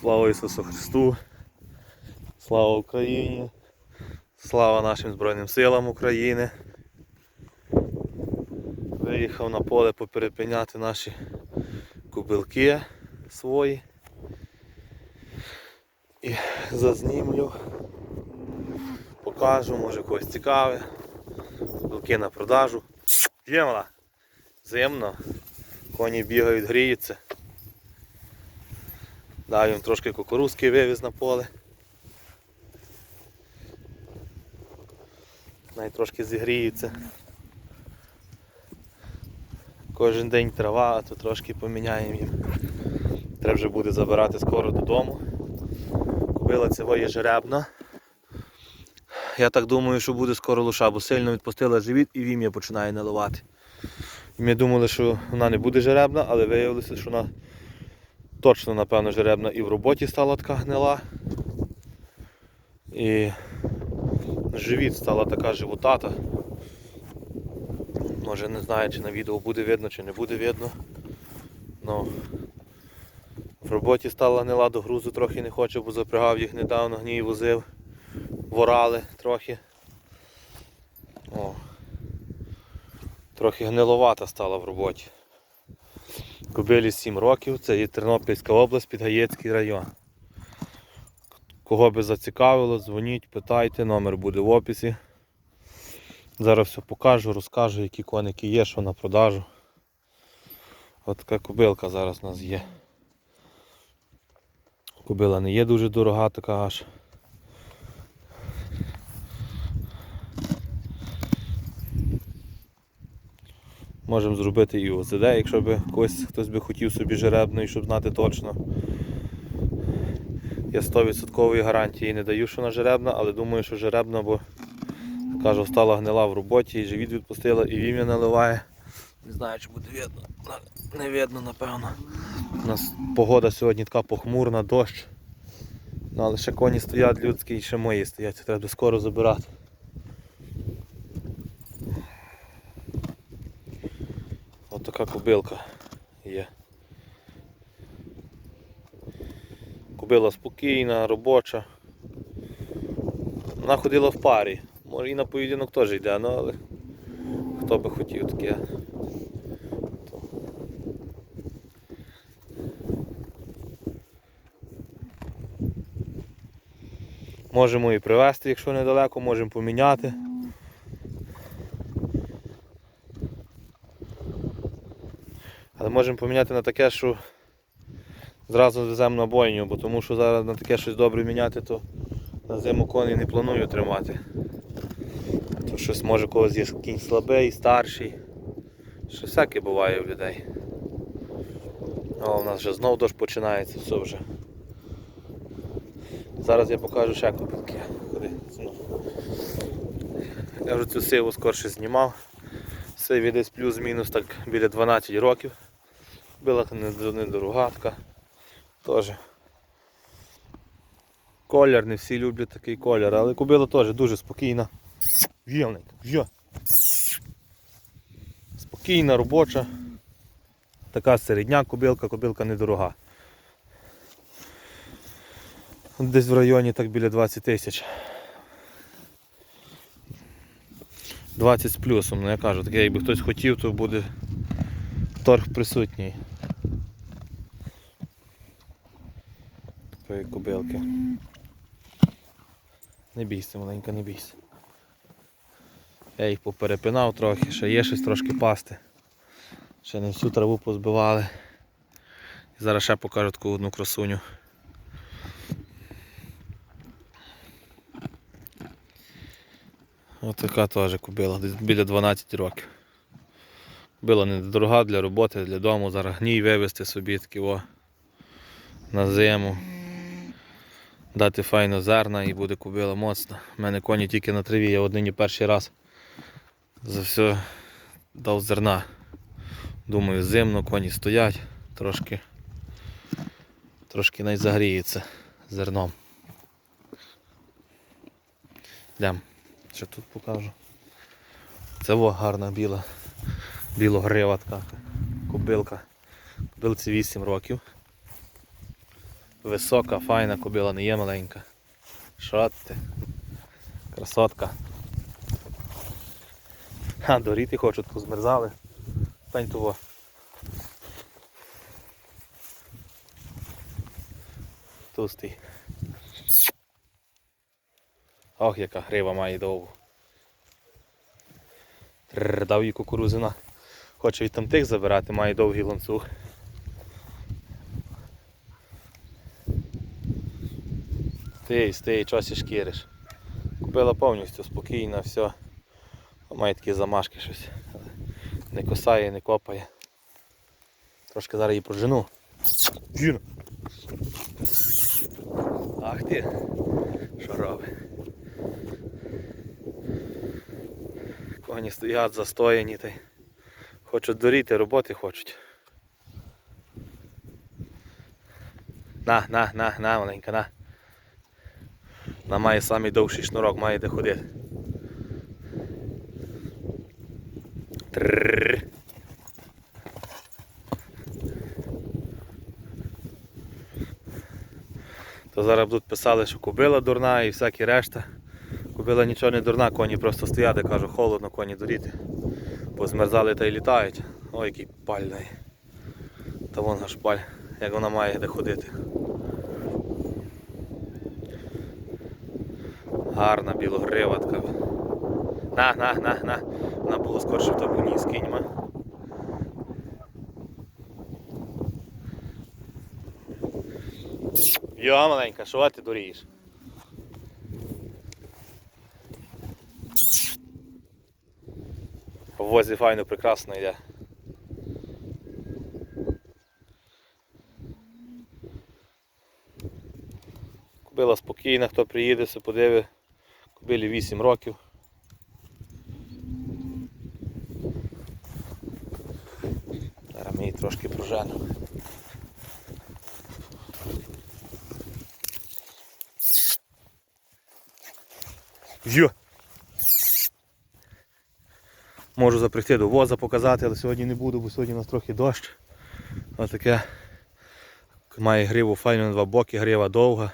Слава Ісусу Христу! Слава Україні! Слава нашим Збройним силам України! Виїхав на поле поперепиняти наші кубилки свої. І зазнімлю. Покажу, може когось цікаве. Кубилки на продажу. Є? Зимно. Коні бігають, гріються. Дав їм трошки кукурузки вивіз на поле. Навіть трошки зігріються. Кожен день трава, а то трошки поміняємо їм. Треба вже буде забирати скоро додому. Купила цього є жеребна. Я так думаю, що буде скоро лоша, бо сильно відпустила живіт і вім'я починає наливати. Ми думали, що вона не буде жеребна, але виявилося, що вона точно, напевно, жеребна і в роботі стала така гнила. І живіт стала така животата. Може не знаю, чи на відео буде видно, чи не буде видно. Ну, в роботі стала гнила, до грузу трохи не хоче, бо запрягав їх недавно, гній возив. Ворали трохи. О. Трохи гниловата стала в роботі. Кобилі 7 років, це є Тернопільська область, Підгаєцький район. Кого би зацікавило, дзвоніть, питайте, номер буде в описі. Зараз все покажу, розкажу, які коники є, що на продажу. От така кобилка зараз у нас є. Кобила не є дуже дорога, така аж. Можемо зробити і ОЗД, якщо би когось хтось би хотів собі жеребної, щоб знати точно. Я 100% гарантії не даю, що вона жеребна, але думаю, що жеребна, бо кажу, стала гнила в роботі, і живіт відпустила, і вім'я наливає. Не знаю, чи буде видно. Не видно, напевно. У нас погода сьогодні така похмурна, дощ. Ну, але ще коні стоять людські і ще мої стоять, треба скоро забирати. Така кобилка є. Кобила спокійна, робоча. Вона ходила в парі. Може і на поєдинок теж йде, ну, але хто би хотів таке. Можемо і привезти, якщо недалеко, можемо поміняти. Але можемо поміняти на таке, що зразу веземо на бойню, бо тому що зараз на таке щось добре міняти, то на зиму коней не планую тримати. То щось може когось є кінь слабий, старший. Що всяке буває у людей. О, у нас вже знов дощ починається, все вже. Зараз я покажу ще копілки. Ходи. Я вже цю сиву скорше знімав. Сиві десь плюс-мінус так біля 12 років. Була недорога така. Теж. Колір, не всі люблять такий колір, але кобила теж дуже спокійна. В'євник, в'є. Спокійна, робоча. Така середня кобилка, кобилка недорога. Десь в районі так біля 20 тисяч. 20 з плюсом, ну я кажу, таке якби хтось хотів, то буде торг присутній. Такої кобилки. Не бійся, маленька, не бійся. Я їх поперепинав трохи, ще є щось трошки пасти. Ще не всю траву позбивали. І зараз ще покажу таку одну красуню. Ось така теж кубила, десь біля 12 років. Кобила недорога для роботи, для дому, зараз гній вивезти собі такі о, на зиму. Дати файно зерна і буде кубила моцна. У мене коні тільки на траві, я однині перший раз за все дав зерна. Думаю, зимно коні стоять, трошки трошки навіть загріється зерном. Йдемо. Ще тут покажу. Це во гарна біла, білогрива така кобилка. Кобилці 8 років. Висока, файна кобила, не є маленька. Що ти? Красотка. А, доріти хочуть, позмерзали. Стань того. Тустий. Ох, яка грива має довгу. Дав їй кукурузина. Хоче від там тих забирати, має довгий ланцюг. Стій, стій, чосі шкіриш. Купила повністю спокійно, все. Має такі замашки щось. Не косає, не копає. Трошки зараз її прожену. Жіно. Ах ти. Що робить? Коні стоять застояні та й хочуть доріти, роботи хочуть. На, на, на, на, маленька, на. Вона має самий довший шнурок, має де ходити. Трррр. То зараз будуть писали, що кубила дурна і всякі решта. Кубила нічого не дурна, коні просто стоять, я кажу, холодно, коні доріти. Позмерзали та й літають. Ой, який пальний. Та вон аж паль, як вона має де ходити. Гарна білогрива така. На, на, на, на. Вона було скорше в табуні з кіньма. Йо, маленька, що ти дурієш? В возі файно прекрасно йде. Кобила спокійна, хто приїде, все подиви. Кобилі 8 років. Зараз ми її трошки проженемо. Йо! Можу запрягти до воза показати, але сьогодні не буду, бо сьогодні у нас трохи дощ. Ось таке. Має гриву файну на два боки, грива довга.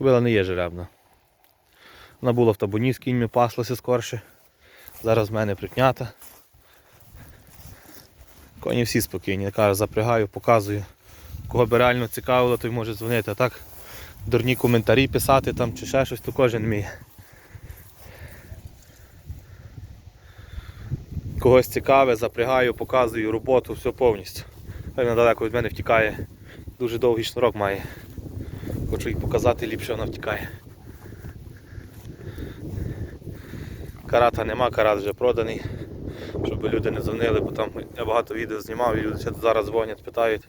Кобила не є жеребна. Вона була в табуні з кіньми, паслася скорше. Зараз в мене прикнята. Коні всі спокійні, я кажу, запрягаю, показую. Кого би реально цікавило, той може дзвонити. А так дурні коментарі писати там чи ще щось, то кожен вміє. Когось цікаве, запрягаю, показую роботу, все повністю. Хай вона далеко від мене втікає. Дуже довгий шнурок має. Хочу їй показати, ліпше вона втікає. Карата нема, карат вже проданий. Щоб люди не дзвонили, бо там я багато відео знімав і люди ще зараз дзвонять, питають.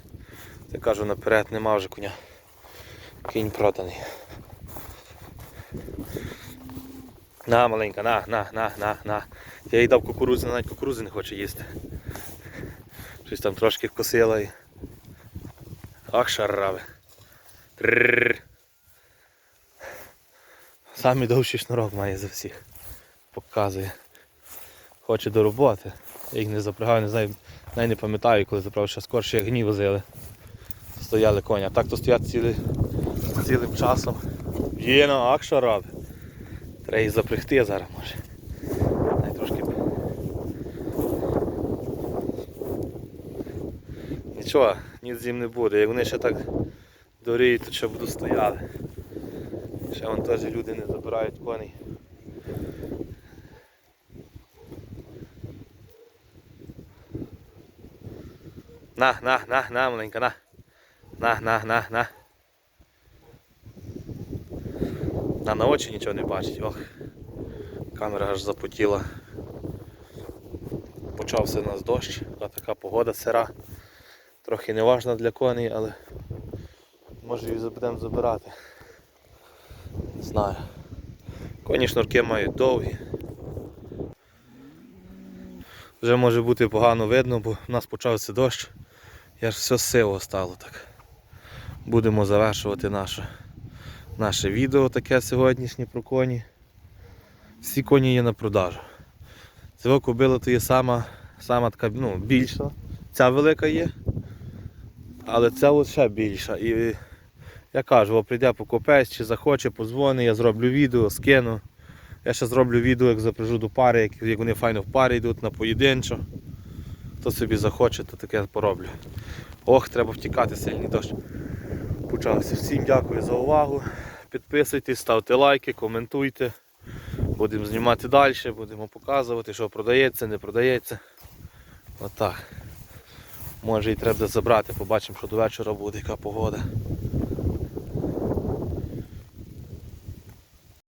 Я кажу наперед, нема вже коня. Кінь проданий. На, маленька, на, на, на, на, на. Я їй дав кукурудзи, навіть кукурудзи не хоче їсти. Щось там трошки вкусила і. Ах, шарави. Самий довший шнурок має за всіх. Показує. Хоче до роботи. Я їх не запрягаю, не знаю, навіть не пам'ятаю, коли заправив, ще скорше як гні возили. Стояли коні. А так то стоять цілий, цілим часом. Є на ах шараби. Треба їх запрягти зараз може. Най. Нічого, ні з ним не буде. Як вони ще так доріють, то ще буду стояти. Ще вон теж люди не забирають коней. На, на, на, на, маленька, на. На, на, на, на. На, на очі нічого не бачить. Ох. Камера аж запотіла. Почався у нас дощ, а така погода сира. Трохи неважна для коней, але може її будемо забирати. Не знаю. Коні шнурки мають довгі. Вже може бути погано видно, бо в нас почався дощ. Я ж все сиво стало так. Будемо завершувати наше, наше відео таке сьогоднішнє про коні. Всі коні є на продажу. Цього кобила то є сама, сама така ну, більша. Ця велика є. Але от ще більша. І я кажу, о, прийде покупець чи захоче, позвони, я зроблю відео, скину. Я ще зроблю відео, як запряжу до пари, як, як вони файно в парі йдуть на поєдинчо. Хто собі захоче, то таке пороблю. Ох, треба втікати, сильний дощ. Почався. Всім дякую за увагу. Підписуйтесь, ставте лайки, коментуйте. Будемо знімати далі, будемо показувати, що продається, не продається. Отак. Може і треба забрати, побачимо, що до вечора буде яка погода.